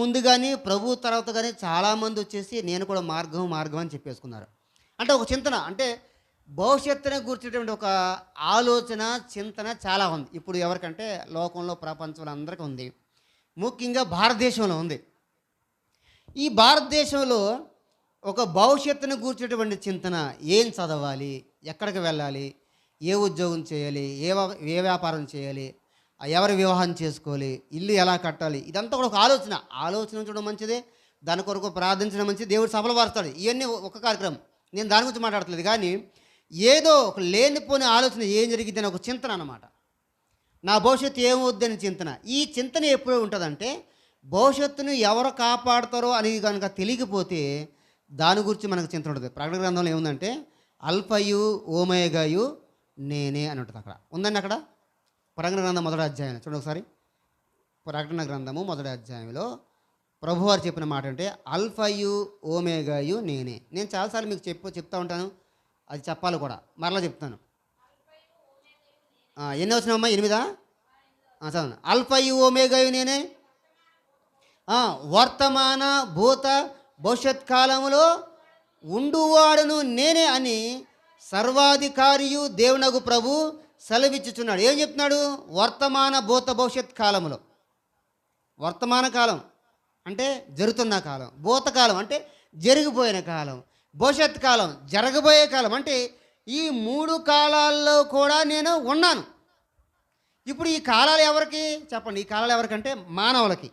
ముందు కానీ ప్రభు తర్వాత కానీ చాలామంది వచ్చేసి నేను కూడా మార్గం మార్గం అని చెప్పేసుకున్నారు. అంటే ఒక చింతన అంటే భవిష్యత్తుని గురించినటువంటి ఒక ఆలోచన చింతన చాలా ఉంది. ఇప్పుడు ఎవరికంటే లోకంలో ప్రపంచంలో అందరికీ ఉంది. ముఖ్యంగా భారతదేశంలో ఉంది. ఈ భారతదేశంలో ఒక భవిష్యత్తును కూర్చేటువంటి చింతన ఏం చదవాలి ఎక్కడికి వెళ్ళాలి ఏ ఉద్యోగం చేయాలి ఏ ఏ వ్యాపారం చేయాలి ఎవరు వివాహం చేసుకోవాలి? ఇల్లు ఎలా కట్టాలి? ఇదంతా కూడా ఒక ఆలోచన. ఆలోచన చూడడం మంచిదే దాని కొరకు ప్రార్థించడం మంచిది దేవుడు సఫల పరుస్తాడు ఇవన్నీ ఒక కార్యక్రమం. నేను దాని గురించి మాట్లాడట్లేదు కానీ ఏదో ఒక లేనిపోని ఆలోచన ఏం జరిగిందని ఒక చింతన అనమాట నా భవిష్యత్తు ఏమవుద్దని చింతన. ఈ చింతన ఎప్పుడు ఉంటుందంటే భవిష్యత్తును ఎవరు కాపాడతారో అనేది కనుక తెలియకపోతే దాని గురించి మనకు చింతన ఉంటుంది ప్రకటన గ్రంథంలో ఏముందంటే అల్పయు ఓమేగాయు నేనే అని ఉంటుంది అక్కడ. ఉందండి అక్కడ? ప్రకటన గ్రంథం మొదటి అధ్యాయం చూడండి ఒకసారి. ప్రకటన గ్రంథము మొదటి అధ్యాయంలో. ప్రభువారు చెప్పిన మాట అంటే అల్ఫయు ఓమేగాయు నేనే. నేను చాలాసార్లు మీకు చెప్పు చెప్తా ఉంటాను. అది చెప్పాలి కూడా. మరలా చెప్తాను. ఎన్ని వచ్చినామమ్మా ఎనిమిదా? ఆ, చదవండి. అల్ఫయు ఓమేగాయు నేనే. వర్తమాన భూత భవిష్యత్ కాలంలో ఉండువాడును నేనే అని సర్వాధికారియు దేవునగు ప్రభు సెలవిచ్చుచున్నాడు. ఏం చెప్తున్నాడు? వర్తమాన భూత భవిష్యత్ కాలంలో వర్తమాన కాలం అంటే జరుగుతున్న కాలం. భూతకాలం అంటే జరిగిపోయిన కాలం. భవిష్యత్ కాలం జరగబోయే కాలం. అంటే ఈ మూడు కాలాల్లో కూడా నేను ఉన్నాను. ఇప్పుడు ఈ కాలాలు ఎవరికి? చెప్పండి. ఈ కాలాలు ఎవరికంటే? మానవులకి.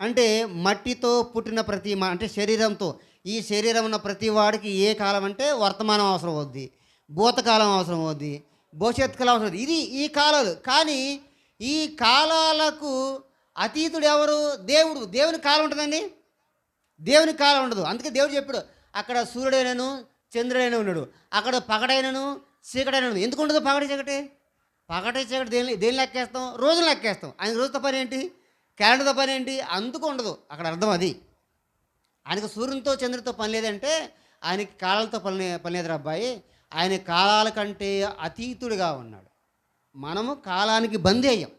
అంటే మట్టితో పుట్టిన ప్రతి మా అంటే శరీరంతో. ఈ శరీరం ఉన్న ప్రతి వాడికి ఏ కాలం అంటే వర్తమానం అవసరం అవుద్ది. భూతకాలం అవసరం అవుద్ది. భవిష్యత్ కాలం అవసరం ఇది ఈ కాలాలు. కానీ ఈ కాలాలకు అతీతుడు ఎవరు? దేవుడు. దేవుని కాలం ఉంటుందండి? దేవుని కాలం ఉండదు. అందుకే దేవుడు చెప్పాడు అక్కడ సూర్యుడైనను చంద్రుడైన ఉన్నాడు. అక్కడ పగడైనను చీకటైన ఉన్నాడు. ఎందుకు ఉండదు పగటి చీకటి? పగటి చీకటి దేని దేని లెక్కేస్తాం? రోజులు లెక్కేస్తాం. ఆయన రోజుతో పని ఏంటి? క్యాలెండర్తో పని ఏంటి? అందుకు ఉండదు. అక్కడ అర్థం అది. ఆయనకు సూర్యునితో చంద్రుడితో పని లేదంటే ఆయనకి కాలాలతో పని పని లేదురా అబ్బాయి. ఆయన కాలాల కంటే అతీతుడిగా ఉన్నాడు. మనము కాలానికి బందీ అయ్యాం.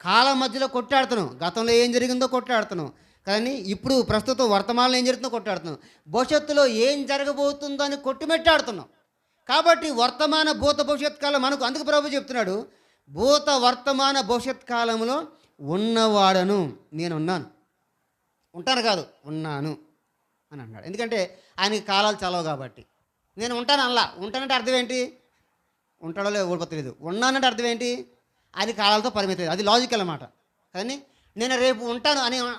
కాలం మధ్యలో కొట్టాడుతున్నాం గతంలో ఏం జరిగిందో కొట్టాడుతున్నాం కానీ ఇప్పుడు ప్రస్తుతం వర్తమానంలో ఏం జరుగుతుందో కొట్టాడుతున్నాం భవిష్యత్తులో ఏం జరగబోతుందో అని కొట్టుమెట్టాడుతున్నాం. కాబట్టి వర్తమాన భూత భవిష్యత్ కాలం మనకు అందుకు ప్రభు చెప్తున్నాడు భూత వర్తమాన భవిష్యత్ కాలంలో ఉన్నవాడను నేను ఉన్నాను ఉంటాను కాదు ఉన్నాను అని అన్నాడు. ఎందుకంటే ఆయనకి కాలాలు చలవు కాబట్టి. నేను ఉంటాను అలా. ఉంటానంటే అర్థం ఏంటి? ఉంటాడో లేదో ఊడిపో తెలియదు ఉన్నానంటే అర్థం ఏంటి? అది కాలాలతో పరిమితం అది లాజికల్ అన్నమాట. కానీ నేను రేపు ఉంటాను అని